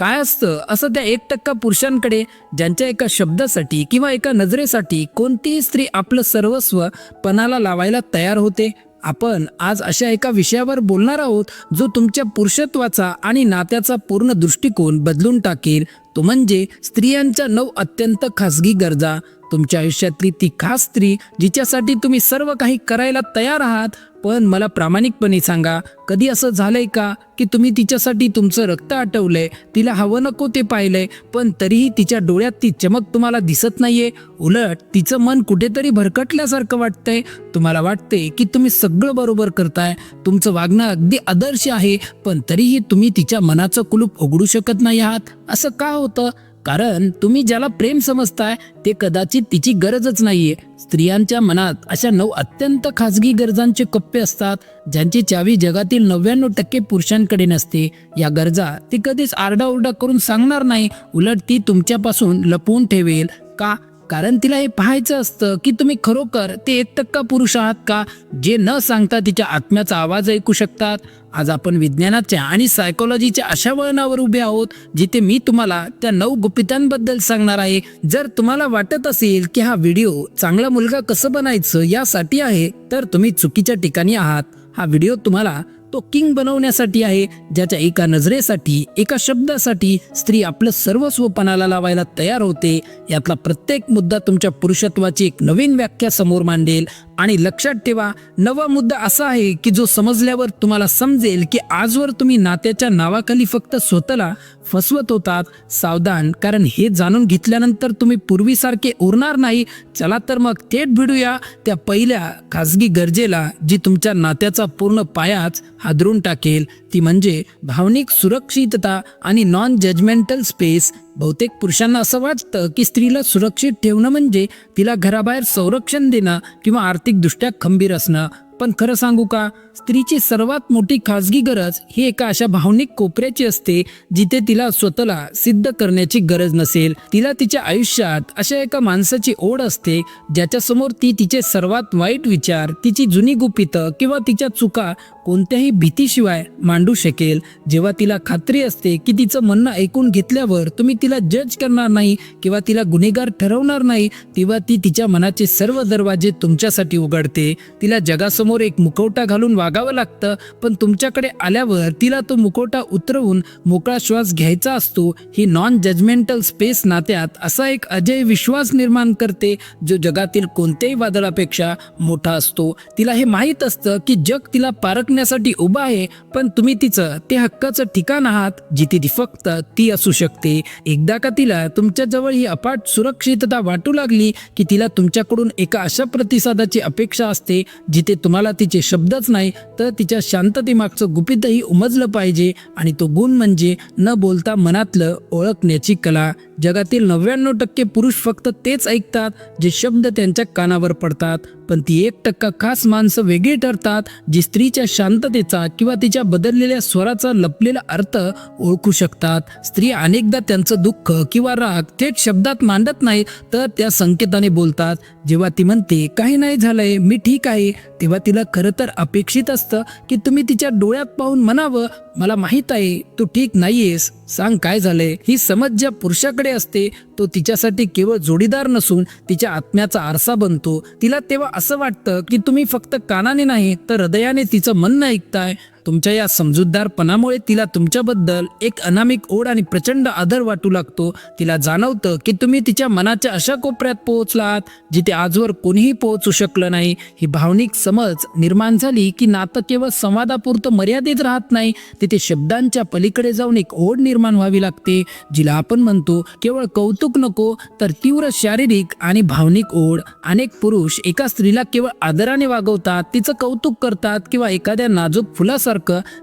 काय असतं? असं त्या एक टक्का पुरुषांकडे ज्यांच्या एका शब्दासाठी किंवा एका नजरेसाठी कोणतीही स्त्री आपलं सर्वस्व पणाला लावायला तयार होते. आपण आज अशा एका विषयावर बोलणार आहोत जो तुमच्या पुरुषत्वाचा आणि नात्याचा पूर्ण दृष्टिकोन बदलून टाकेल. तो म्हणजे स्त्रियांच्या नऊ अत्यंत खासगी गरजा. तुमच्या आयुष्यातली ती खास स्त्री जिच्यासाठी तुम्ही सर्व काही करायला तयार आहात पण मला प्रामाणिकपणे सांगा कधी असं झालंय का की तुम्ही तिच्यासाठी तुमचं रक्त आटवलंय तिला हवं नको ते पाहिलंय पण तरीही तिच्या डोळ्यात ती चमक तुम्हाला दिसत नाहीये? उलट तिचं मन कुठेतरी भरकटल्यासारखं वाटतंय. तुम्हाला वाटते की तुम्ही सगळं बरोबर करताय. तुमचं वागणं अगदी आदर्श आहे पण तरीही तुम्ही तिच्या मनाचं कुलूप उघडू शकत नाही आहात. असं का होतं? कारण तुम्ही ज्याला प्रेम समजताय ते कदाचित तिची गरजच नाहीये. स्त्रियांच्या मनात अशा नऊ अत्यंत खाजगी गरजांचे कप्पे असतात ज्यांची चावी जगातील नव्याण्णव टक्के पुरुषांकडे नसते. या गरजा ती कधीच आरडाओरडा करून सांगणार नाही. उलट ती तुमच्यापासून लपवून ठेवेल. का? कारण तिला हे पाहायचं असतं की तुम्ही खरोखर ते एक टक्का पुरुष आहात का? जे न सांगता तिच्या आत्म्याचा आवाज ऐकू शकतात. आज आपण विज्ञानाच्या आणि सायकोलॉजीच्या अशा वळणावर उभे आहोत जिथे मी तुम्हाला त्या नऊ गुपितांबद्दल सांगणार आहे. जर तुम्हाला वाटत असेल की हा व्हिडिओ चांगला मुलगा कसं बनायचं यासाठी आहे तर तुम्ही चुकीच्या ठिकाणी आहात. हा व्हिडिओ तुम्हाला तो किंग बनवण्यासाठी आहे ज्याच्या एका नजरेसाठी एका शब्दासाठी स्त्री आपलं सर्वस्व पणाला लावायला तयार होते. यातला प्रत्येक मुद्दा तुमच्या पुरुषत्वाची एक नवीन व्याख्या समोर मांडेल. आणि लक्षात ठेवा नवा मुद्दा असा आहे की जो समजल्यावर तुम्हाला समजेल की आजवर तुम्ही नात्याच्या नावाखाली फक्त स्वतःला फसवत होतात. सावधान कारण हे जाणून घेतल्यानंतर तुम्ही पूर्वीसारखे उरणार नाही. चला तर मग थेट भिडूया त्या पहिल्या खाजगी गरजेला जी तुमच्या नात्याचा पूर्ण पायाच हादरून टाकेल. ती म्हणजे भावनिक सुरक्षितता आणि नॉन जजमेंटल स्पेस बहुतेक पुरुषांना असं वाटतं की स्त्रीला सुरक्षित ठेवणं म्हणजे तिला घराबाहेर संरक्षण देणं किंवा आर्थिकदृष्ट्या खंबीर असणं. पण खरं सांगू का? स्त्रीची सर्वात मोठी खाजगी गरज ही एका अशा भावनिक कोपऱ्याची असते जिथे तिला स्वतःला सिद्ध करण्याची गरज नसेल. तिला तिच्या आयुष्यात अशा एका माणसाची ओढ असते ज्याच्यासमोर ती तिचे सर्वात वाईट विचार तिची जुनी गुपितं किंवा तिच्या चुका कोणत्याही भीतीशिवाय मांडू शकेल. जेव्हा तिला खात्री असते की तिचं म्हणणं ऐकून घेतल्यावर तुम्ही तिला जज करणार नाही किंवा तिला गुन्हेगार ठरवणार नाही तेव्हा ती तिच्या मनाचे सर्व दरवाजे तुमच्यासाठी उघडते. तिला जगासमोर एक मुखवटा घालून वाग वागावं लागतं. पण तुमच्याकडे आल्यावर तिला तो मुखवटा उतरवून मोकळा श्वास घ्यायचा असतो. ही नॉन जजमेंटल स्पेस नात्यात असा एक अजय विश्वास निर्माण करते जो जगातील कोणत्याही वादळापेक्षा मोठा असतो. तिला हे माहीत असतं की जग तिला पारखण्यासाठी उभं आहे पण तुम्ही तिचं ते हक्काचं ठिकाण आहात जिथे ती फक्त ती असू शकते. एकदा का तिला तुमच्याजवळ ही अपाट सुरक्षितता वाटू लागली की तिला तुमच्याकडून एका अशा प्रतिसादाची अपेक्षा असते जिथे तुम्हाला तिचे शब्दच नाही तर तिच्या शांततेमागचं गुपितही उमजलं पाहिजे आणि तो गुण म्हणजे न बोलता मनातलं ओळखण्याची कला. जगातील नव्याण्णव टक्के पुरुष फक्त तेच ऐकतात जे शब्द त्यांच्या कानावर पडतात. पण ती एक टक्का खास माणसं वेगळी ठरतात जी स्त्रीच्या शांततेचा किंवा तिच्या बदललेल्या स्वराचा लपलेला अर्थ ओळखू शकतात. स्त्री अनेकदा त्यांचं दुःख किंवा राग थेट शब्दात मांडत नाही तर त्या संकेताने बोलतात जेव्हा ती म्हणते काही नाही झालंय मी ठीक आहे तेव्हा तिला खरं तर अपेक्षित असतं की तुम्ही तिच्या डोळ्यात पाहून म्हणावं मला माहीत आहे तू ठीक नाहीयेस. सांग काय झालंय? ही समज ज्या पुरुषाकडे असते तो तिच्यासाठी केवळ जोडीदार नसून तिच्या आत्म्याचा आरसा बनतो. तिला तेव्हा असं वाटतं की तुम्ही फक्त कानाने नाही तर हृदयाने तिचं म्हणणं ऐकताय. तुमच्या या समजूतदारपणामुळे तिला तुमच्याबद्दल एक अनामिक ओढ आणि प्रचंड आदर वाटू लागतो. तिला जाणवतं की तुम्ही तिच्या मनाच्या अशा कोपऱ्यात पोहोचलात जिथे आजवर कोणीही पोहोचू शकलं नाही. ही भावनिक समज निर्माण झाली की नातं केवळ संवादापुरतं मर्यादित राहत नाही तिथे शब्दांच्या पलीकडे जाऊन एक ओढ निर्माण व्हावी लागते जिला आपण म्हणतो केवळ कौतुक नको तर तीव्र शारीरिक आणि भावनिक ओढ. अनेक पुरुष एका स्त्रीला केवळ आदराने वागवतात तिचं कौतुक करतात किंवा एखाद्या नाजूक फुलासारखं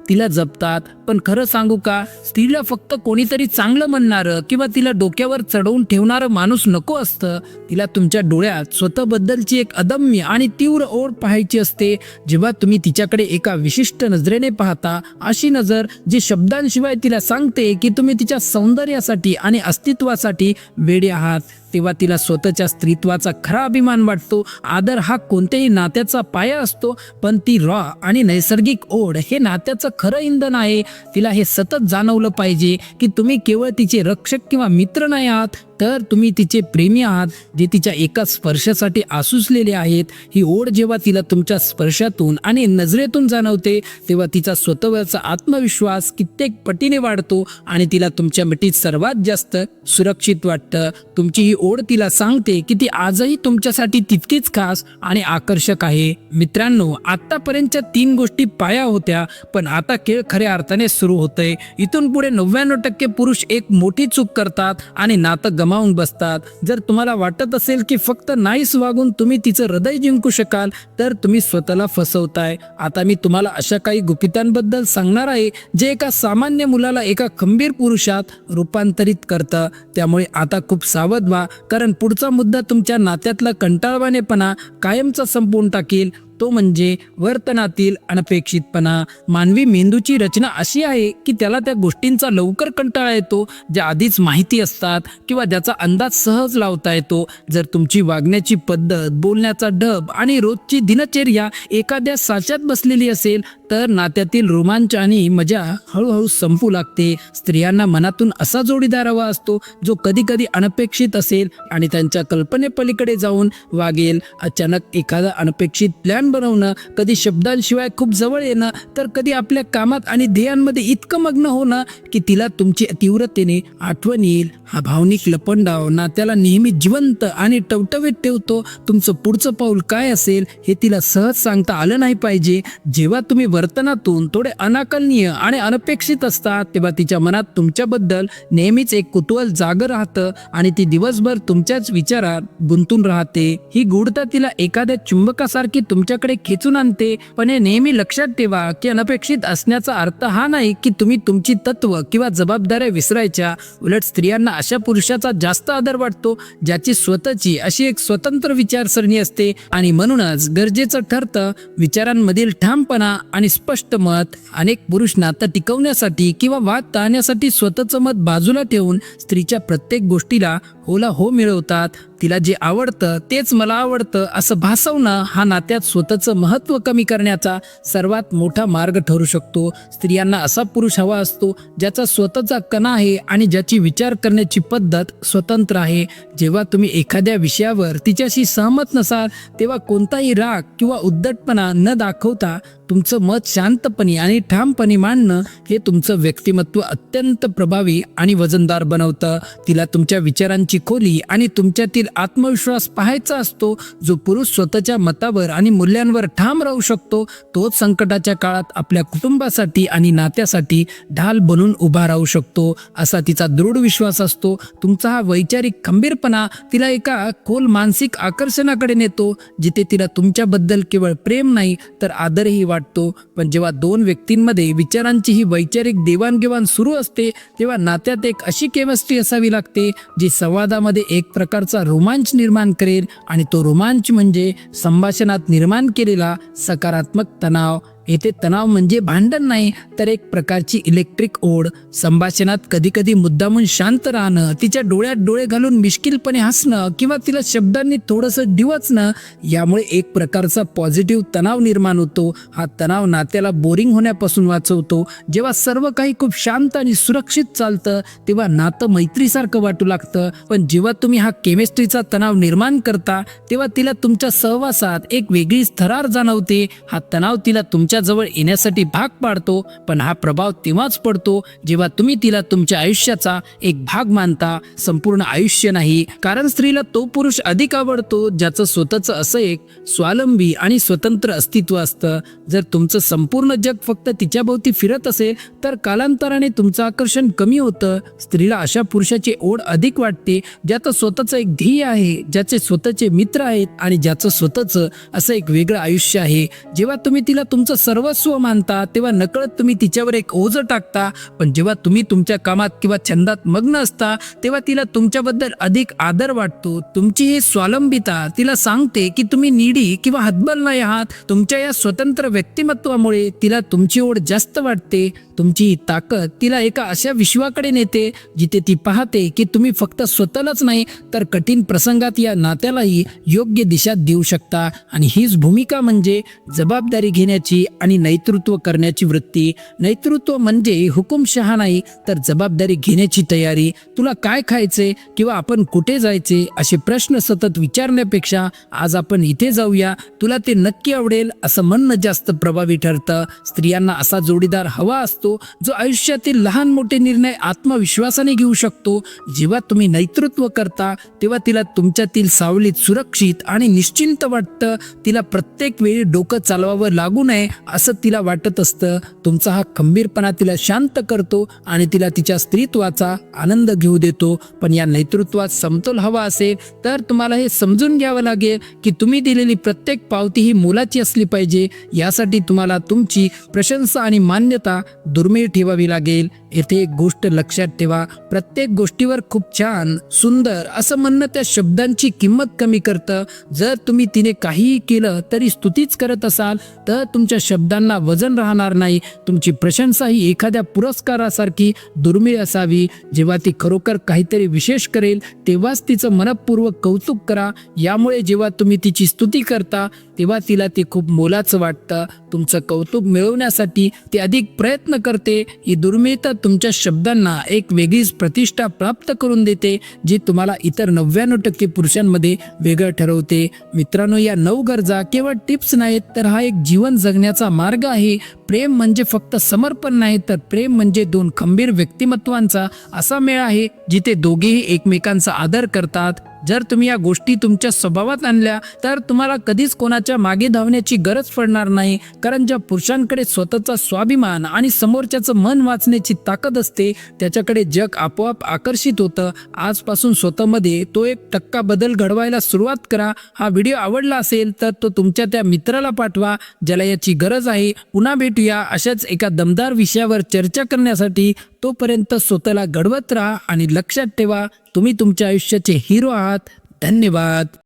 तिला जपतात. पण खरं सांगू का? स्त्रीला फक्त कोणीतरी चांगलं म्हणणारं किंवा तिला डोक्यावर चढवून ठेवणारं माणूस नको असतं. तिला तुमच्या डोळ्यात स्वतःबद्दलची एक अदम्य आणि तीव्र ओढ पाहायची असते. जेव्हा तुम्ही तिच्याकडे एका विशिष्ट नजरेने पाहता अशी नजर जी शब्दांशिवाय तिला सांगते की तुम्ही तिच्या सौंदर्यासाठी आणि अस्तित्वासाठी वेडे आहात. तेव्हा तिला स्वतःच्या स्त्रीत्वाचा खरा अभिमान वाटतो. आदर हा कोणत्याही नात्याचा पाया असतो पण ती रॉ आणि नैसर्गिक ओढ हे नात्याचं खरं इंधन आहे. तिला हे सतत जाणवलं पाहिजे की तुम्ही केवळ तिचे रक्षक किंवा मित्र नाही आहात तर तुम्ही तिचे प्रेमी आहात जे तिच्या एका स्पर्शासाठी आसुसलेले आहेत. ही ओढ जेव्हा तिला तुमच्या स्पर्शातून आणि नजरेतून जाणवते तेव्हा तिचा स्वतःवरचा आत्मविश्वास कित्येक पटीने वाढतो आणि तिला तुमच्या मिठीत सर्वात जास्त सुरक्षित वाटतं. तुमची ही ओढ तिला सांगते की ती आजही तुमच्यासाठी तितकीच खास आणि आकर्षक आहे. मित्रांनो आतापर्यंतच्या तीन गोष्टी पाया होत्या पण आता खेळ खऱ्या अर्थाने सुरू होतंय. इथून पुढे नव्याण्णव टक्के पुरुष एक मोठी चूक करतात आणि नातं गमावून बसतात. जर तुम्हाला वाटत असेल की फक्त नाहीच वागून तुम्ही तिचं हृदय जिंकू शकाल तर तुम्ही स्वतःला फसवताय. आता मी तुम्हाला अशा काही गुपितांबद्दल सांगणार आहे जे एका सामान्य मुलाला एका खंबीर पुरुषात रूपांतरित करतं. त्यामुळे आता खूप सावध व्हा कारण पुढचा मुद्दा तुमच्या नात्यातला कंटाळवानेपणा कायमचा संपवून टाकेल. तो म्हणजे वर्तनातील अनपेक्षितपणा. मानवी मेंदूची रचना अशी आहे की त्याला त्या गोष्टींचा लवकर कंटाळा येतो ज्या आधीच माहिती असतात किंवा ज्याचा अंदाज सहज लावता येतो. जर तुमची वागण्याची पद्धत बोलण्याचा ढब आणि रोजची दिनचर्या एखाद्या साच्यात बसलेली असेल तर नात्यातील रोमांच आणि मजा हळूहळू संपू लागते. स्त्रियांना मनातून असा जोडीदार हवा असतो जो कधी कधी अनपेक्षित असेल आणि त्यांच्या कल्पनेपलीकडे जाऊन वागेल. अचानक एखादा अनपेक्षित प्लॅन बनवणं कधी शब्दांशिवाय खूप जवळ येणं तर कधी आपल्या कामात आणि ध्येयांमध्ये इतकं मग्न होणं की तिला तुमची तीव्रतेने आठवण येईल. हा भावनिक लपंडाव नात्याला नेहमी जिवंत आणि टवटवीत ठेवतो. तुमचं पुढचं पाऊल काय असेल हे तिला सहज सांगता आलं नाही पाहिजे. जेव्हा तुम्ही वर्तनातून थोडे अनाकलनीय आणि अनपेक्षित असतात तेव्हा तिच्या मनात तुमच्याबद्दल नेहमीच एक कुतूहल जागं राहतं आणि ती दिवसभर तुमच्याच विचारात गुंतून राहते. ही गूढता तिला एखाद्या चुंबकासारखी तुमच्याकडे खेचून आणते पण हे नेहमी लक्षात ठेवा की अनपेक्षित असण्याचा अर्थ हा नाही की तुम्ही तुमची तत्व किंवा जबाबदाऱ्या विसरायच्या. उलट स्त्रियांना अशा पुरुषाचा जास्त आदर वाटतो ज्याची स्वतःची अशी एक स्वतंत्र विचारसरणी असते आणि म्हणूनच गरजेचं ठरतं विचारांमधील ठामपणा आणि स्पष्ट मत अनेक पुरुष नातं टिकवण्यासाठी किंवा वाद टाळण्यासाठी स्वतःचं मत बाजूला ठेवून स्त्रीच्या प्रत्येक गोष्टीला होला हो मिळवतात. तिला जे आवडतं तेच मला आवडतं असं भासवणं हा नात्यात स्वतःचं महत्त्व कमी करण्याचा सर्वात मोठा मार्ग ठरू शकतो. स्त्रियांना असा पुरुष हवा असतो ज्याचा स्वतःचा कणा आहे आणि ज्याची विचार करण्याची पद्धत स्वतंत्र आहे. जेव्हा तुम्ही एखाद्या विषयावर तिच्याशी सहमत नसाल तेव्हा कोणताही राग किंवा उद्धटपणा न दाखवता तुमचं मत शांतपणे आणि ठामपणे मांडणं हे तुमचं व्यक्तिमत्व अत्यंत प्रभावी आणि वजनदार बनवतं. तिला तुमच्या विचारांची खोली आणि तुमच्यातील आत्मविश्वास पाहायचा असतो जो पुरुष स्वतःच्या मतावर आणि मूल्यांवर ठाम राहू शकतो तोच संकटाच्या काळात आपल्या कुटुंबासाठी आणि नात्यासाठी ढाल बनून उभा राहू शकतो असा तिचा दृढ विश्वास असतो. तुमचा हा वैचारिक खंबीरपणा तिला एका खोल मानसिक आकर्षणाकडे नेतो जिथे तिला तुमच्याबद्दल केवळ प्रेम नाही तर आदरही वाटतो. पण जेव्हा दोन व्यक्तींमध्ये विचारांची ही वैचारिक देवाणघेवाण सुरू असते तेव्हा नात्यात एक अशी केमिस्ट्री असावी लागते जी संवादामध्ये एक प्रकारचा रोमांच निर्माण करेल आणि तो रोमांच म्हणजे संभाषणात निर्माण केलेला सकारात्मक तणाव येथे तणाव म्हणजे भांडण नाही तर एक प्रकारची इलेक्ट्रिक ओढ. संभाषणात कधी कधी मुद्दामून शांत राहणं तिच्या डोळ्यात डोळे घालून मिश्किलपणे हसणं किंवा तिला शब्दांनी थोडंसं डिवचणं यामुळे एक प्रकारचा पॉझिटिव्ह तणाव निर्माण होतो. हा तणाव नात्याला बोरिंग होण्यापासून वाचवतो. जेव्हा सर्व काही खूप शांत आणि सुरक्षित चालतं तेव्हा नातं मैत्रीसारखं वाटू लागतं. पण जेव्हा तुम्ही हा केमिस्ट्रीचा तणाव निर्माण करता तेव्हा तिला तुमच्या सहवासात एक वेगळीच थरार जाणवते. हा तणाव तिला तुमच्या जवळ येण्यासाठी भाग पाडतो पण हा प्रभाव तेव्हाच पडतो जेव्हा तुम्ही तिला तुमच्या आयुष्याचा एक भाग मानता. संपूर्ण आयुष्य नाही कारण स्त्रीला तो पुरुष अधिक आवडतो ज्याचं स्वतःचं असं एक स्वावलंबी आणि स्वतंत्र अस्तित्व असतं. जर तुमचं संपूर्ण जग फक्त तिच्याभोवती फिरत असेल तर कालांतराने तुमचं आकर्षण कमी होतं. स्त्रीला अशा पुरुषाची ओढ अधिक वाटते ज्याचं स्वतःचं एक ध्येय आहे ज्याचे स्वतःचे मित्र आहेत आणि ज्याचं स्वतःचं असं एक वेगळं आयुष्य आहे. जेव्हा तुम्ही तिला तुमचं सर्वस्व मानता तेव्हा नकळत तुम्ही तिच्यावर एक ओझ टाकता. पण जेव्हा तुम्ही तुमच्या कामात किंवा छंदात मग्न असता तेव्हा तिला तुमच्याबद्दल अधिक आदर वाटतो. तुमची ही स्वावलंबिता तिला सांगते की तुम्ही निडी किंवा हतबल नाही आहात. तुमच्या या स्वतंत्र व्यक्तिमत्वामुळे तिला तुमची ओढ जास्त वाटते. तुमची ताकद तिला एका अशा विश्वाकडे नेते जिथे ती पाहते की तुम्ही फक्त स्वतःलाच नाही तर कठीण प्रसंगात या नात्यालाही योग्य दिशा देऊ शकता. आणि हीच भूमिका म्हणजे जबाबदारी घेण्याची आणि नेतृत्व करण्याची वृत्ती. नेतृत्व म्हणजे हुकुमशहा नाही तर जबाबदारी घेण्याची तयारी. तुला काय खायचे किंवा आपण कुठे जायचे असे प्रश्न सतत विचारण्यापेक्षा आज आपण इथे जाऊया. तुला ते नक्की आवडेल असं म्हणणं जास्त प्रभावी ठरतं. स्त्रियांना असा जोडीदार हवा असतो असतो जो आयुष्यातील लहान मोठे निर्णय आत्मविश्वासाने घेऊ शकतो. जेव्हा तुम्ही नेतृत्व करता तेव्हा तिला तुमच्यातील सावलीत सुरक्षित आणि निश्चिंत वाटतं. तिला प्रत्येक वेळी डोकं चालवावं लागू नये असं तिला वाटत असतं. तुमचा हा खंबीरपणा तिला शांत करतो आणि तिला तिच्या स्त्रीत्वाचा आनंद घेऊ देतो. पण या नेतृत्वात समतोल हवा असेल तर तुम्हाला हे समजून घ्यावं लागेल की तुम्ही दिलेली प्रत्येक पावती ही मोलाची असली पाहिजे. यासाठी तुम्हाला तुमची प्रशंसा आणि मान्यता दुर्मिळ ठेवावी लागेल. येथे एक गोष्ट लक्षात ठेवा. प्रत्येक गोष्टीवर खूप छान सुंदर असं म्हणणं त्या शब्दांची किंमत कमी करतं. जर तुम्ही तिने काहीही केलं तरी स्तुतीच करत असाल तर तुमच्या शब्दांना वजन राहणार नाही. तुमची प्रशंसा ही एखाद्या पुरस्कारासारखी दुर्मिळ असावी. जेव्हा ती खरोखर काहीतरी विशेष करेल तेव्हाच तिचं मनपूर्वक कौतुक करा. यामुळे जेव्हा तुम्ही तिची स्तुती करता तेव्हा तिला ते खूप मोलाचं वाटतं. तुमचं कौतुक मिळवण्यासाठी ते अधिक प्रयत्न करते. ही दुर्मिळता तुमच्या शब्दांना एक वेगळीच प्रतिष्ठा प्राप्त करून देते जी तुम्हाला इतर नव्याण्णव टक्के पुरुषांमध्ये वेगळं ठरवते. मित्रांनो या नऊ गरजा केवळ टिप्स नाहीत तर हा एक जीवन जगण्याचा मार्ग आहे. प्रेम म्हणजे फक्त समर्पण नाही तर प्रेम म्हणजे दोन खंबीर व्यक्तिमत्वांचा असा मेळ आहे जिथे दोघेही एकमेकांचा आदर करतात. जर तुम्ही या गोष्टी तुमच्या स्वभावात आणल्या तर तुम्हाला कधीच कोणाच्या मागे धावण्याची गरज पडणार नाही. कारण ज्या पुरुषांकडे स्वतःचा स्वाभिमान आणि समोरच्याचं मन वाचण्याची ताकद असते त्याच्याकडे जग आपोआप आकर्षित होतं. आजपासून स्वतःमध्ये तो एक टक्का बदल घडवायला सुरुवात करा. हा व्हिडिओ आवडला असेल तर तो तुमच्या त्या मित्राला पाठवा ज्याला याची गरज आहे. पुन्हा भेटूया अशाच एका दमदार विषयावर चर्चा करण्यासाठी. तोपर्यंत स्वतःला घडवत राहा आणि लक्षात ठेवा तुम्ही तुमच्या आयुष्याचे हिरो आहात. धन्यवाद.